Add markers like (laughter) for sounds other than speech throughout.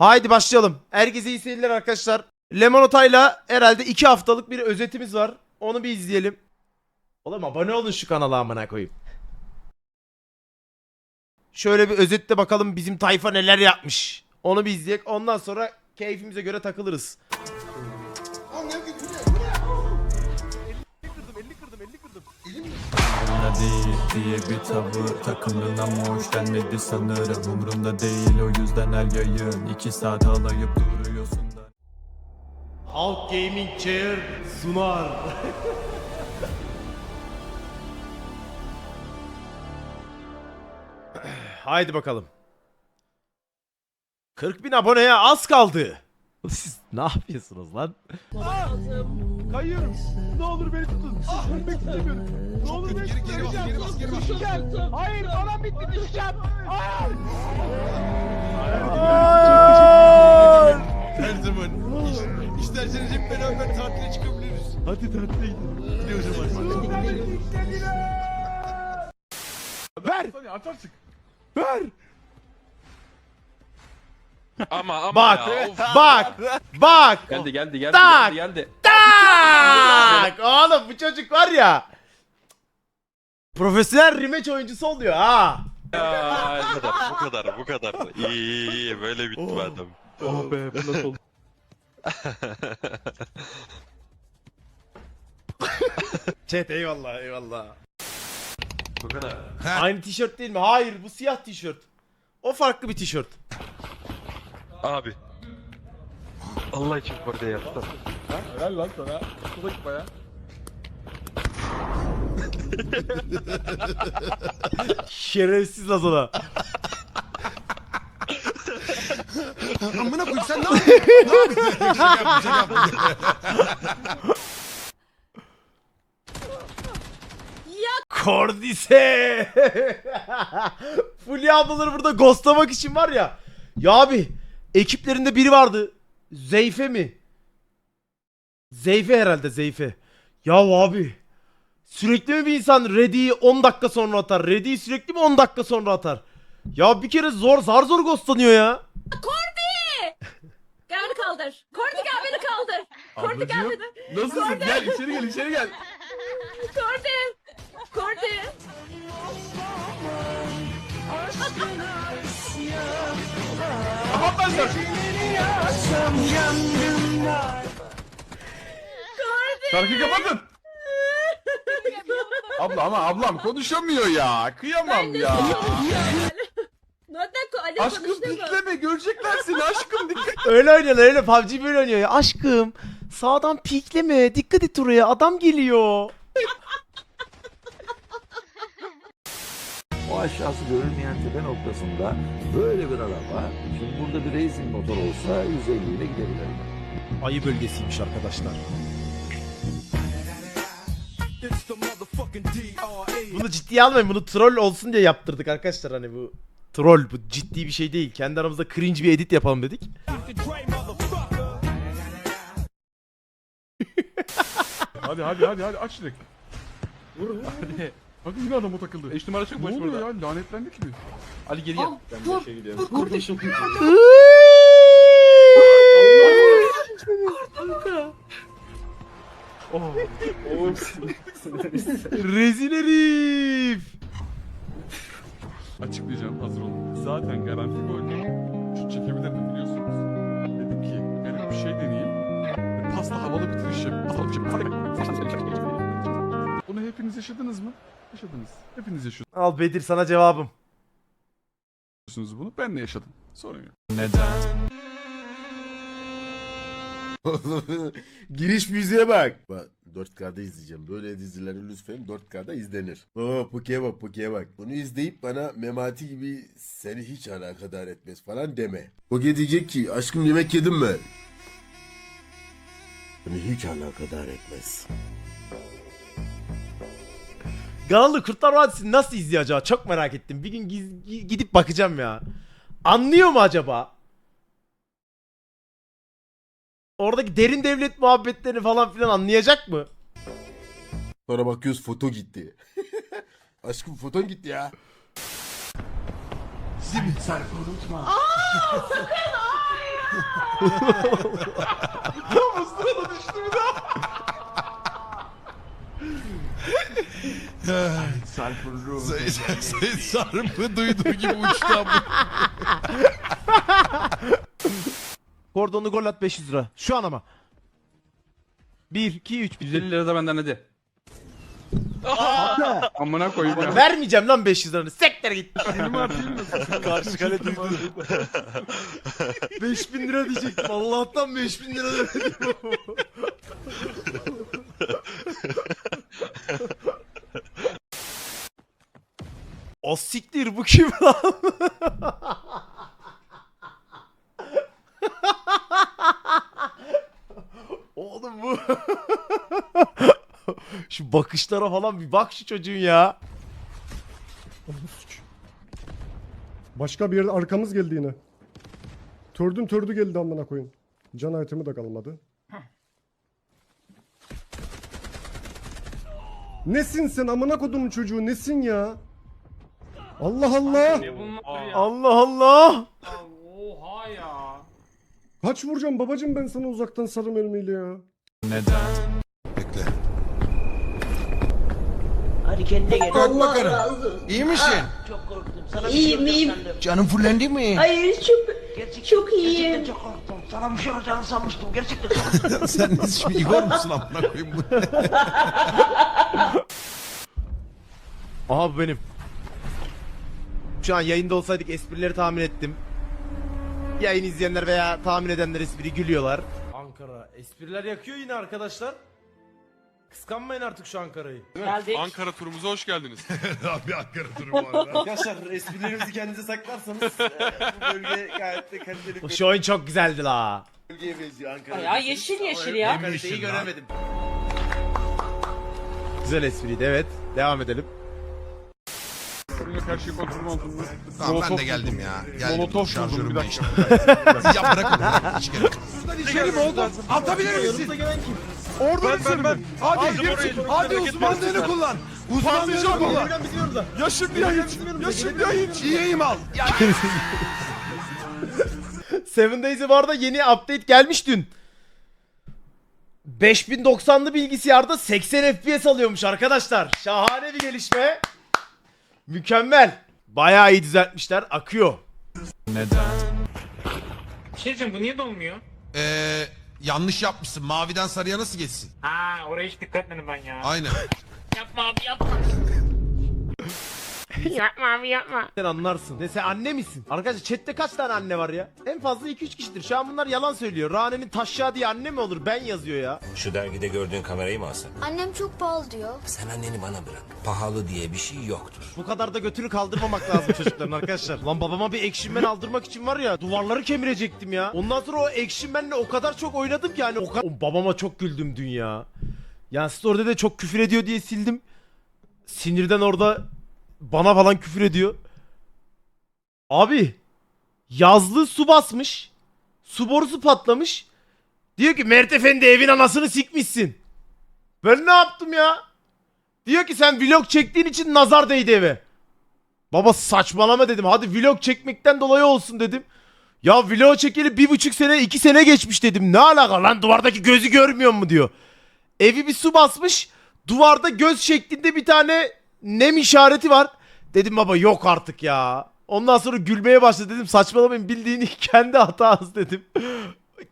Haydi başlayalım. Herkese iyi seyirler arkadaşlar. Lemonota'yla herhalde 2 haftalık bir özetimiz var. Onu bir izleyelim. Oğlum abone olun şu kanala amına koyayım. Şöyle bir özetle bakalım bizim tayfa neler yapmış. Onu bir izleyek. Ondan sonra keyfimize göre takılırız. Umrumda değil diye bir tavır Takımın ama hoş gelmedi sanırım Umrumda değil o yüzden her yayın iki saat alayıp duruyorsun da Halk Gaming Chair sunar. (laughs) Haydi bakalım. 40 bin aboneye az kaldı. Siz ne yapıyorsunuz lan? Kayıyorum. Ne olur beni tutun. Ölmek istemiyorum. Ne olur beni tutun. Geri bas, geri bas, geri bas. Düşeceğim. Hayır, bana bitti düşeceğim. Hayır. Her zaman. İsterseniz hep beraber tatile çıkabiliriz. Hadi tatile gidelim. Gidiyoruz hemen. Ver. Atarsın. Ver. Ama ama Bak, ya. of. bak, bak. Geldi geldi geldi Tak! geldi geldi. Tak! Oğlum bu çocuk var ya. Profesyonel rematch oyuncusu oluyor ha. Ya, bu kadar bu kadar bu kadar. İyi iyi iyi böyle bitti adam. Oh be bu nasıl oldu? (laughs) Chat eyvallah eyvallah. Bu kadar. Aynı tişört değil mi? Hayır bu siyah tişört. O farklı bir tişört. Abi. Allah için orada yaptım. Helal lan sana. Bu da baya. Şerefsiz Lazona. Amına koyayım sen ne yapıyorsun? Ne yapıyorsun? Şaka yaptım, şaka yaptım. Kordise. (laughs) Fulya ablaları burada ghostlamak için var ya. Ya abi ekiplerinde biri vardı. Zeyfe mi? Zeyfe herhalde Zeyfe. Ya abi. Sürekli mi bir insan ready'yi 10 dakika sonra atar? Ready'yi sürekli mi 10 dakika sonra atar? Ya bir kere zor zar zor ghostlanıyor ya. (laughs) Gel beni kaldır. Kordi gel beni kaldır. Kordi gel beni. Nasılsın? Gel içeri gel içeri gel. Kordi. Kordi. Sen. Şarkıyı kapatın. (laughs) Abla ama ablam konuşamıyor ya. Kıyamam ya. Nereden ko Ali Aşkım konuştu mu? pikleme görecekler seni aşkım dikkat. Öyle oynuyorlar öyle PUBG böyle oynuyor ya. Aşkım sağdan pikleme dikkat et oraya adam geliyor. Aşağısı görülmeyen tepe noktasında böyle bir araba, şimdi burada bir racing motor olsa 150 ile gidebilir. Ayı bölgesiymiş arkadaşlar. Bunu ciddiye almayın. Bunu troll olsun diye yaptırdık arkadaşlar. Hani bu troll bu ciddi bir şey değil. Kendi aramızda cringe bir edit yapalım dedik. Hadi hadi hadi hadi aç direkt. Vur hadi. Hadi yine adamı takıldı. 5 numara çok Ne boş oluyor burada. ya lanetlendik mi? Ali geri gel. Ben de şey gidiyorum. Rezil herif. Yaşadınız. Hepiniz yaşıyorsunuz Al Bedir sana cevabım. bunu. Ben de yaşadım. Sorun yok. Neden? (laughs) Giriş müziğe bak. Bak 4K'da izleyeceğim. Böyle dizileri lütfen 4K'da izlenir. Baba Puki'ye bak Puki'ye bak. Bunu izleyip bana Memati gibi seni hiç alakadar etmez falan deme. Puki diyecek ki aşkım yemek yedin mi? Beni hiç alakadar etmez. Ganalı Kurtlar Vadisi'ni nasıl izliyor acaba? Çok merak ettim. Bir gün giz- gi- gidip bakacağım ya. Anlıyor mu acaba? Oradaki derin devlet muhabbetlerini falan filan anlayacak mı? Sonra bakıyoruz foto gitti. (laughs) aşkım foton gitti ya. (laughs) (laughs) Hayır. Sayın Sarp'ı duyduğu gibi uçtu ama. Kordonlu gol at 500 lira. Şu an ama. 1, 2, 3. 150 lira da benden hadi. Amına koyayım ya. Vermeyeceğim lan 500 liranı. Sektere git. Karşı kale duydu. 5000 lira diyecektim. Allah'tan 5000 lira demedim. (laughs) O siktir bu kim lan? Oğlum bu. şu bakışlara falan bir bak şu çocuğun ya. Başka bir yerde arkamız geldi yine. Tördün tördü geldi amına koyun. Can itemi de kalmadı. Nesin sen amına kodumun çocuğu nesin ya? Allah Allah. Allah Allah. Oha ya. Kaç vuracağım babacım ben sana uzaktan sarı mermiyle ya. Neden? Bekle. Hadi kendine gel. Allah İyi misin? Çok korktum. Sana bir İyiyim, şey olacak iyiyim. sandım. Canın fullendi mi? Hayır çok Gerçekten, çok iyiyim. Gerçekten çok korktum. Sana bir şey olacağını sanmıştım. Gerçekten çok korktum. (laughs) Sen ne şimdi Igor musun amına koyayım bu? Aha bu benim. Şu an yayında olsaydık esprileri tahmin ettim. Yayın izleyenler veya tahmin edenler espri gülüyorlar. Ankara. Espriler yakıyor yine arkadaşlar. Kıskanmayın artık şu Ankara'yı. Geldik. Ankara turumuza hoş geldiniz. (laughs) Abi Ankara turu bu arada. Arkadaşlar esprilerinizi kendinize saklarsanız bu bölge gayet de kaliteli. Şu oyun çok güzeldi la. Bölgeye benziyor Ankara. Ya yeşil yeşil ya. Kaliteyi göremedim. Güzel espriydi evet. Devam edelim. Şey kontrol altında. Tamam ben de geldim ya. Geldim Molotof dur buldum, şarjörüm bir dakika. (laughs) ya bırak onu. Hiç gerek yok. İçeri mi oldu? Atabilir misin? Orada mısın? Hadi hadi uzmanlığını kullan. Uzmanlığını kullan. Ya şimdi ya hiç. Ya şimdi ya hiç. İyiyim al. Ya (laughs) Seven Days'e bu arada yeni update gelmiş dün. 5090'lı bilgisayarda 80 FPS alıyormuş arkadaşlar. Şahane bir gelişme. Mükemmel. Bayağı iyi düzeltmişler. Akıyor. Bir şey diyeceğim bu niye dolmuyor? Ee, yanlış yapmışsın. Maviden sarıya nasıl geçsin? Ha oraya hiç dikkat etmedim ben ya. Aynen. Yapma abi yapma. Yapma abi yapma. Sen anlarsın. Ne sen anne misin? Arkadaşlar chatte kaç tane anne var ya? En fazla 2-3 kişidir. Şu an bunlar yalan söylüyor. Rane'nin taşya diye anne mi olur? Ben yazıyor ya. Şu dergide gördüğün kamerayı mı alsak? Annem çok pahalı diyor. Sen anneni bana bırak. Pahalı diye bir şey yoktur. Bu kadar da götünü kaldırmamak lazım çocukların arkadaşlar. Lan babama bir Action Man aldırmak için var ya duvarları kemirecektim ya. Ondan sonra o Action Man'le o kadar çok oynadım ki hani o kadar... O babama çok güldüm dün ya. Yani story'de de çok küfür ediyor diye sildim. Sinirden orada bana falan küfür ediyor. Abi yazlığı su basmış. Su borusu patlamış. Diyor ki Mert Efendi evin anasını sikmişsin. Ben ne yaptım ya? Diyor ki sen vlog çektiğin için nazar değdi eve. Baba saçmalama dedim. Hadi vlog çekmekten dolayı olsun dedim. Ya vlog çekeli bir buçuk sene iki sene geçmiş dedim. Ne alaka lan duvardaki gözü görmüyor mu diyor. Evi bir su basmış. Duvarda göz şeklinde bir tane nem işareti var. Dedim baba yok artık ya. Ondan sonra gülmeye başladı dedim. Saçmalamayın bildiğini (laughs) kendi hatanız dedim.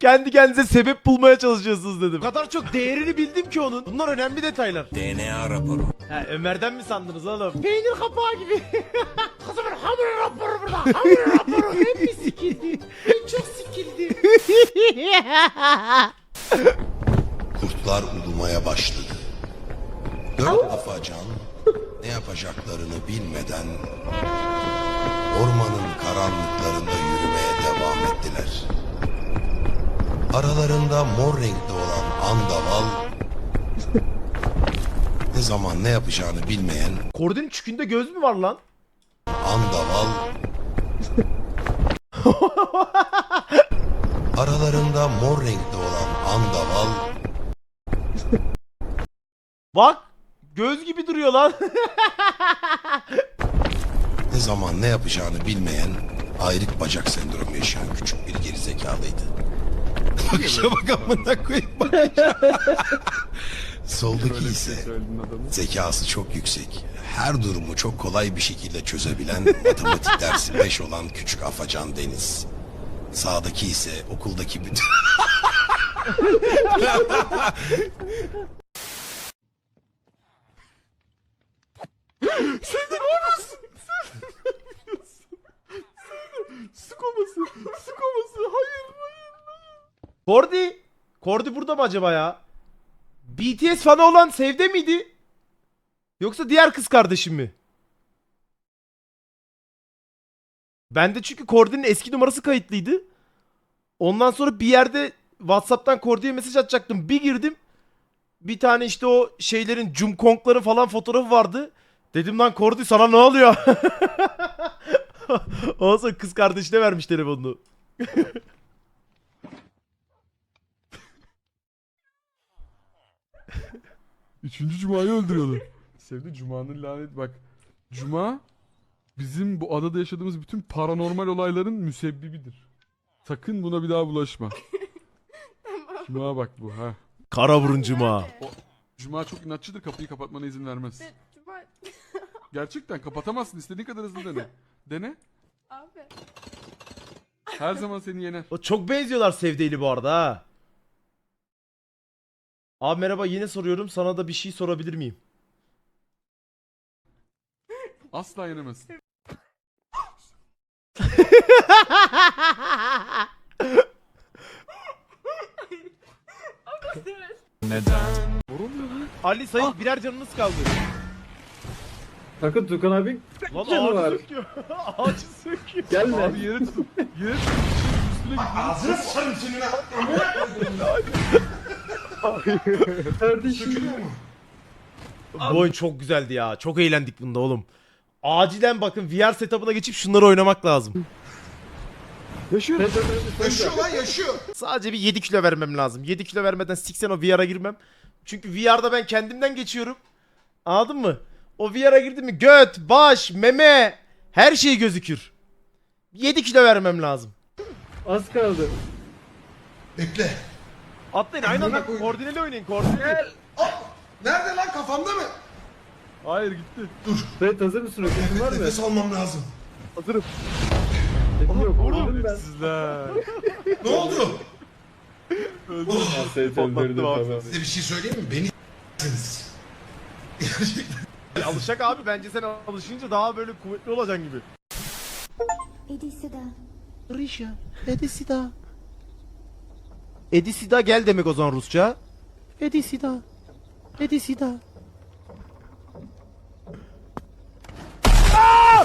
kendi kendinize sebep bulmaya çalışıyorsunuz dedim. O kadar çok değerini bildim ki onun. Bunlar önemli detaylar. DNA raporu. Ha, Ömer'den mi sandınız oğlum? Peynir kapağı gibi. (laughs) Kızımın hamur raporu burada. Hamur raporu hep mi sikildi? Ben çok sikildim. Kurtlar ulumaya başladı. Dört afacan ne yapacaklarını bilmeden ormanın karanlıklarında yürümeye devam ettiler. Aralarında mor renkte olan andaval ne zaman ne yapacağını bilmeyen Kordon'un çükünde göz mü var lan? andaval aralarında mor renkte olan andaval Bak. Göz gibi duruyor lan. (laughs) ne zaman ne yapacağını bilmeyen ayrık bacak sendromu yaşayan küçük bir gerizekalıydı. Bakışa bak amına koyayım bak. Soldaki ise zekası çok yüksek. Her durumu çok kolay bir şekilde çözebilen matematik dersi 5 olan küçük afacan Deniz. Sağdaki ise okuldaki bütün... (laughs) (laughs) Su koması. Su koması. Hayır. Kordi. Kordi burada mı acaba ya? BTS fanı olan Sevde miydi? Yoksa diğer kız kardeşim mi? Bende çünkü Kordi'nin eski numarası kayıtlıydı. Ondan sonra bir yerde WhatsApp'tan Kordi'ye mesaj atacaktım. Bir girdim. Bir tane işte o şeylerin Jungkook'ların falan fotoğrafı vardı. Dedim lan Kordi sana ne oluyor? (laughs) Sonra kız kardeşine vermiş telefonunu. (laughs) Üçüncü Cuma'yı öldürüyordu. Sevdi Cuma'nın lanet bak. Cuma bizim bu adada yaşadığımız bütün paranormal olayların müsebbibidir. Sakın buna bir daha bulaşma. (laughs) Cuma bak bu ha. Kara vuruncuma. Cuma çok inatçıdır kapıyı kapatmana izin vermez. Gerçekten kapatamazsın istediğin kadar hızlı dene. (laughs) Dene. Abi. Her zaman seni yener. O çok benziyorlar Sevde'yle bu arada ha. Abi merhaba yine soruyorum sana da bir şey sorabilir miyim? Asla yenemezsin. (laughs) Neden? Ali Sayın birer canınız kaldı. Sakın Tukan abi. Lan Canı var. ağacı söküyor. (laughs) ağacı söküyor. Gelme. Abi yere tutun. Yere tutun. Üstüne gidin. Kardeşim. Bu çok güzeldi ya. Çok eğlendik bunda oğlum. Acilen bakın VR setup'ına geçip şunları oynamak lazım. Yaşıyor. yaşıyor lan yaşıyor. Sadece bir 7 kilo vermem lazım. 7 kilo vermeden siksen o VR'a girmem. Çünkü VR'da ben kendimden geçiyorum. Anladın mı? O VR'a girdim mi göt, baş, meme her şey gözükür. 7 kilo vermem lazım. Az kaldı. Bekle. Atlayın aynı anda koordineli oynayın koordineli. Nerede lan kafamda mı? Hayır gitti. Fred hazır mısın? Öküntün var mı? Nefes almam lazım. Hazırım. Sesim yok. Vurdum ben. Sizler. (laughs) Ne oldu? Seni öldürdüm tamam. Size bir şey söyleyeyim mi? Beni (laughs) Alışacak abi bence sen alışınca daha böyle kuvvetli olacaksın gibi. Edisida. Risha, Edisida. Edisida gel demek o zaman Rusça. Edisida. Edisida. Aa!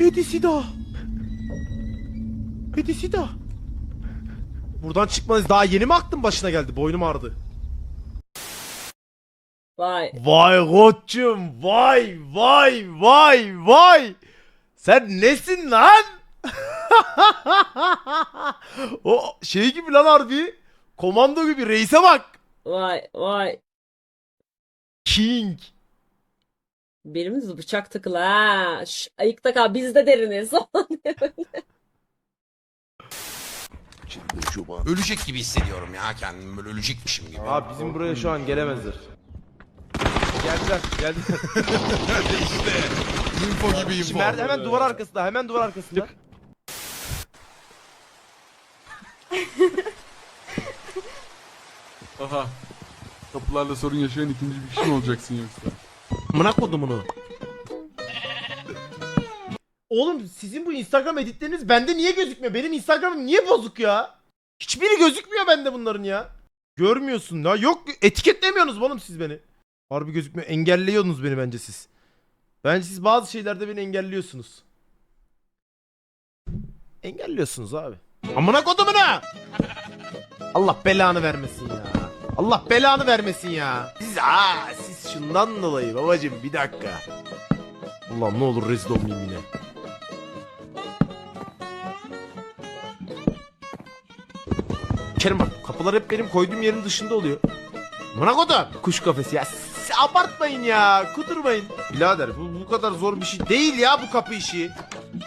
Edisida. Edisida. Buradan çıkmanız daha yeni mi aklın başına geldi? Boynum ağrıdı. Vay. Vay koçum vay vay vay vay. Sen nesin lan? (laughs) o şey gibi lan harbi. Komando gibi reise bak. Vay vay. King. Birimiz bıçak tıkılı ha. Şş, ayıkta kal biz de deriniz. (laughs) Ölecek gibi hissediyorum ya kendimi böyle ölecekmişim gibi. Abi bizim buraya şu an gelemezler. Geldiler, geldiler. (laughs) Info gibi Şimdi info. Mert hemen duvar arkasında, hemen duvar arkasında. Aha. Kapılarla sorun yaşayan ikinci bir kişi mi olacaksın yoksa? Amına kodumunu. Oğlum sizin bu Instagram editleriniz bende niye gözükmüyor? Benim Instagram'ım niye bozuk ya? Hiçbiri gözükmüyor bende bunların ya. Görmüyorsun ya. Yok etiketlemiyorsunuz oğlum siz beni. Harbi gözükmüyor. Engelliyorsunuz beni bence siz. Bence siz bazı şeylerde beni engelliyorsunuz. Engelliyorsunuz abi. Amına kodumuna! Allah belanı vermesin ya. Allah belanı vermesin ya. Siz aa siz şundan dolayı babacım bir dakika. Ulan ne olur rezil olmayayım yine. Kerim bak kapılar hep benim koyduğum yerin dışında oluyor. Bana kodum. Kuş kafesi ya. Abartmayın ya. Kudurmayın. Birader bu bu kadar zor bir şey değil ya bu kapı işi.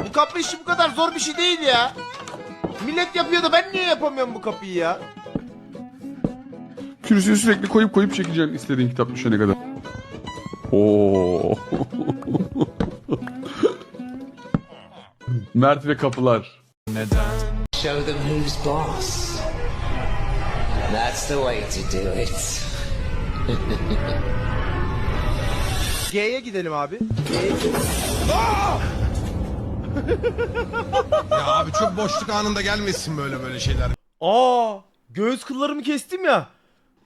Bu kapı işi bu kadar zor bir şey değil ya. Millet yapıyor da ben niye yapamıyorum bu kapıyı ya? Kürsüye sürekli koyup koyup çekeceksin istediğin kitap düşene kadar. Oo. (laughs) Mert ve kapılar. Show them who's boss. That's the way to do it. G'ye gidelim abi. (laughs) ya abi çok boşluk anında gelmesin böyle böyle şeyler. Aa, göğüs kıllarımı kestim ya.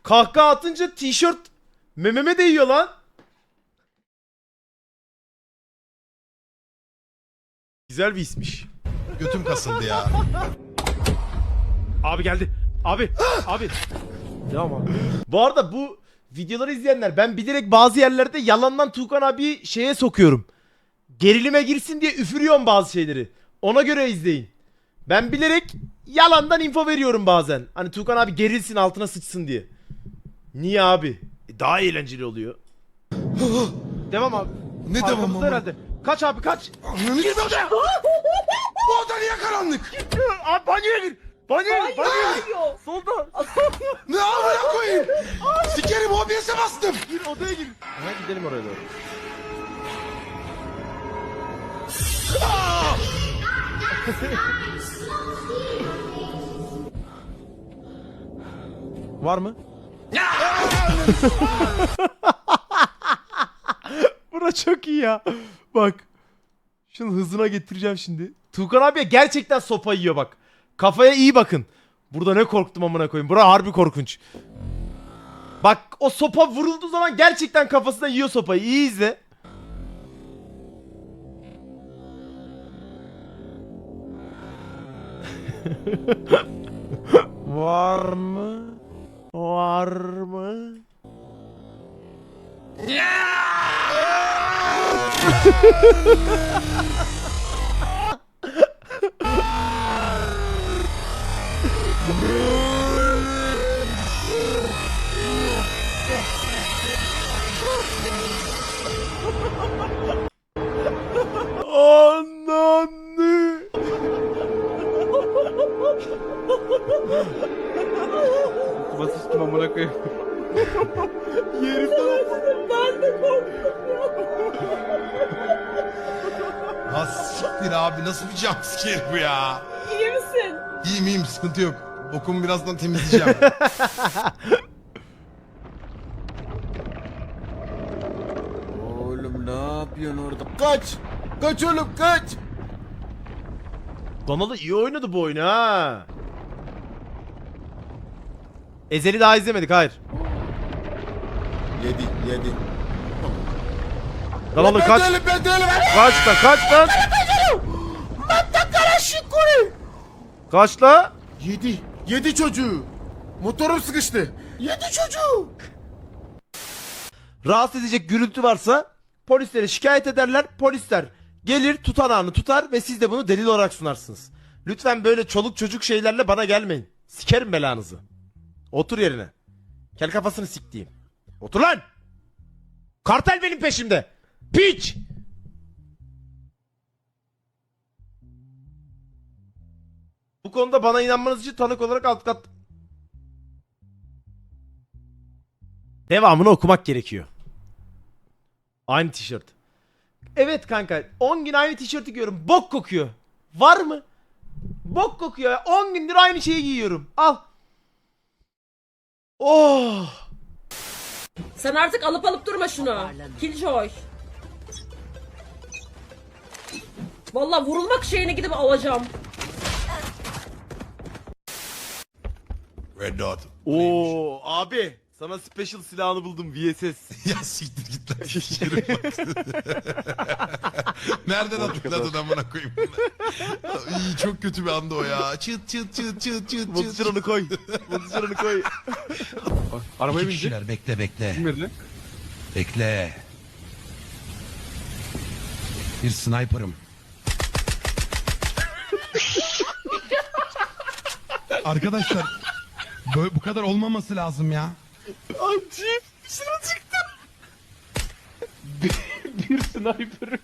Kahkaha atınca tişört mememe değiyor lan. Güzel bir ismiş. Götüm kasıldı ya. Abi geldi. Abi. (gasps) abi. Tamam abi. Bu arada bu videoları izleyenler ben bilerek bazı yerlerde yalandan Tuğkan abi şeye sokuyorum. Gerilime girsin diye üfürüyorum bazı şeyleri. Ona göre izleyin. Ben bilerek yalandan info veriyorum bazen. Hani Tuğkan abi gerilsin altına sıçsın diye. Niye abi? E, daha eğlenceli oluyor. (gasps) devam abi. Ne devam Arkamızda ama? herhalde. Kaç abi kaç. Ananı Girme odaya. Bu oda niye karanlık? Abi banyoya gir. Gir. Hayır. Solda. (laughs) Ne amına koyayım? Sikerim OBS'e bastım. Gir odaya gir. Ha gidelim oraya doğru. (laughs) Var mı? Bura çok iyi ya. Bak. Şunun hızına getireceğim şimdi. Tuğkan abiye gerçekten sopa yiyor bak. Kafaya iyi bakın. Burada ne korktum amına koyayım. Bura harbi korkunç. Bak o sopa vurulduğu zaman gerçekten kafasına yiyor sopayı. İyi izle. (laughs) Var mı? Var mı? (laughs) Ananı. Basıştım amına koyayım. Ben de korktum. Ha siktir abi nasıl bir jumpscare bu ya? İyi misin? İyiyim iyiyim sıkıntı yok. Okumu birazdan temizleyeceğim. (laughs) Oğlum ne yapıyorsun orada? Kaç! Kaç oğlum kaç! Donalı iyi oynadı bu oyunu ha. Ezeli daha izlemedik hayır. Yedi yedi. Donalı Ben kaç. değilim, ben değilim. Kaç da kaç lan. Kaç la. Yedi. Yedi çocuğu. Motorum sıkıştı. Yedi çocuğu. Rahatsız edecek gürültü varsa polislere şikayet ederler. Polisler gelir tutanağını tutar ve siz de bunu delil olarak sunarsınız. Lütfen böyle çoluk çocuk şeylerle bana gelmeyin. Sikerim belanızı. Otur yerine. Kel kafasını siktiğim. Otur lan. Kartel benim peşimde. Piç. Bu konuda bana inanmanız için tanık olarak alt kat... Devamını okumak gerekiyor. Aynı tişört. Evet kanka 10 gün aynı tişörtü giyiyorum. Bok kokuyor. Var mı? Bok kokuyor. ya. 10 gündür aynı şeyi giyiyorum. Al. Oh. Sen artık alıp alıp durma şunu. Killjoy. Valla vurulmak şeyine gidip alacağım. Red Dot. Oo abi sana special silahını buldum VSS. (laughs) ya siktir git lan. Bak. (laughs) Nereden hatırladın amına koyayım bunu? İyi çok kötü bir anda o ya. Çıt çıt çıt çıt çıt çıt. Mızıcırını koy. Mızıcırını koy. Arabaya İki binecek. kişiler bekle bekle. Kim verdi? Bekle. Bir sniper'ım. (laughs) Arkadaşlar böyle bu kadar olmaması lazım ya. Acayip sıra çıktı. Bir sniper.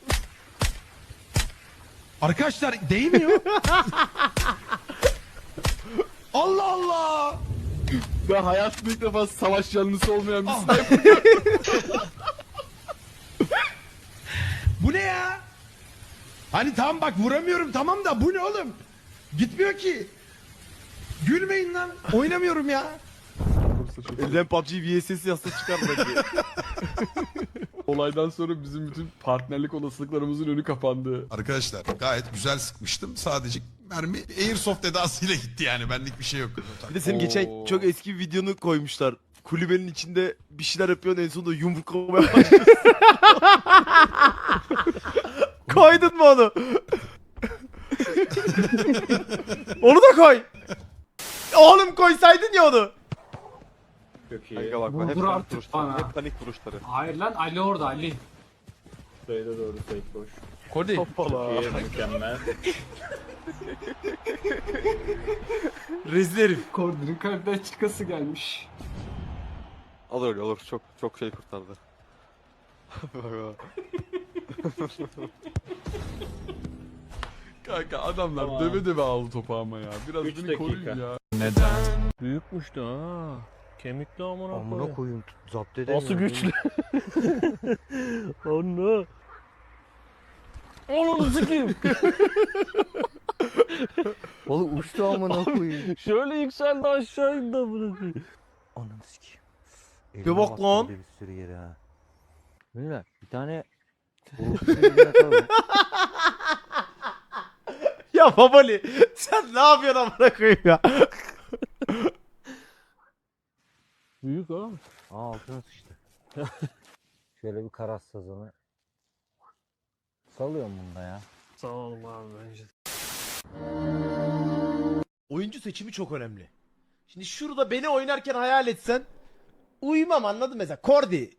Arkadaşlar değmiyor. Allah Allah. Ben hayatımda ilk defa savaş yanlısı olmayan bir Bu ne ya? Hani tamam bak vuramıyorum tamam da bu ne oğlum? Gitmiyor ki. Gülmeyin lan. Oynamıyorum ya. Elden PUBG VSS yazsa çıkar bence. (laughs) Olaydan sonra bizim bütün partnerlik olasılıklarımızın önü kapandı. Arkadaşlar gayet güzel sıkmıştım. Sadece mermi Airsoft edasıyla gitti yani. Benlik bir şey yok. Bir de senin geçen çok eski bir videonu koymuşlar. Kulübenin içinde bir şeyler yapıyorsun en sonunda yumruklamaya başlıyorsun. (laughs) Koydun mu onu? (laughs) onu da koy. Oğlum koysaydın ya onu. Kanka bak bak hep panik vuruşları. Hep panik vuruşları. Hayır lan Ali orada Ali. Kodi. Hoppala. (laughs) Rezil herif. Kordunun kalpten çıkası gelmiş. Olur olur çok çok şey kurtardı. (laughs) Bak bak. (laughs) Kanka adamlar döve döve aldı topu ama ya. Biraz beni koruyun ya. Büyükmüş de ha. Kemikli amına Amına koyayım zapt Nasıl güçlü? (laughs) Anne. Onu sikeyim. Oğlum uçtu amına koyayım. Şöyle yükseldi aşağı indi amına koyayım. Ananı sikeyim. Bir bak lan. Bir sürü yere ha. Beyler bir tane (laughs) Ya babali sen ne yapıyorsun amına koyayım ya? Büyük ha. Aa altına sıçtı. (laughs) Şöyle bir karas sazanı. Salıyorum bunda ya. Sağ ol abi bence. Oyuncu seçimi çok önemli. Şimdi şurada beni oynarken hayal etsen uyumam anladın mı? mesela. Kordi.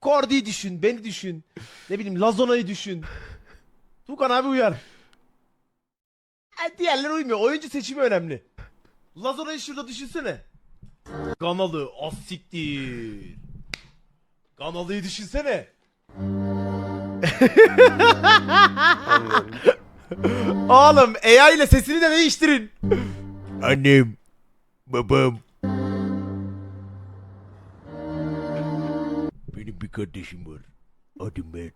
Kordi'yi düşün, beni düşün. Ne bileyim Lazona'yı düşün. Tukan abi uyar. E, diğerleri uymuyor. Oyuncu seçimi önemli. Lazona'yı şurada düşünsene. Ganalı, az siktir. Ganalı'yı düşünsene. (laughs) Oğlum AI ile sesini de değiştirin. Annem, babam. Benim bir kardeşim var. Adı Mert.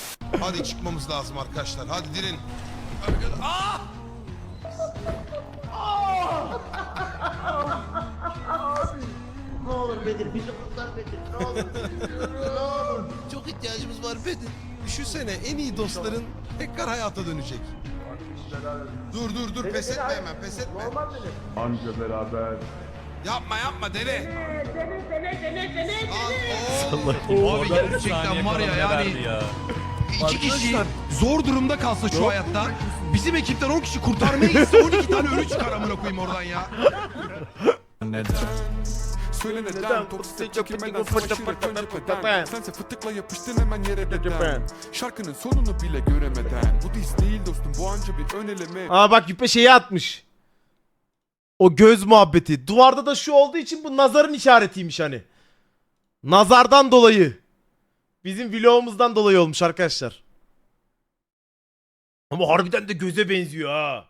(laughs) Hadi çıkmamız lazım arkadaşlar. Hadi dirin. Aa! Ne olur Bedir bizi kurtar Bedir ne olur. Çok ihtiyacımız var Bedir. Düşünsene en iyi dostların tekrar hayata dönecek. Dur dur dur pes etme hemen pes etme. Anca beraber. Yapma yapma dene. Dene dene dene dene (laughs) Abi gerçekten var ya yani. İki kişi zor durumda kalsa şu hayatta bizim ekipten 10 kişi kurtarmaya gitse 12 tane ölü çıkar amına koyayım oradan ya. Neden? Söyle Neden? Toksik çekilmeden savaşır önceden. Sense fıtıkla yapıştın hemen yere beden. Şarkının sonunu bile göremeden. Bu diz değil dostum bu anca bir ön eleme. Aa bak Yüpe şeyi atmış. O göz muhabbeti. Duvarda da şu olduğu için bu nazarın işaretiymiş hani. Nazardan dolayı. Bizim vlogumuzdan dolayı olmuş arkadaşlar. Ama harbiden de göze benziyor ha.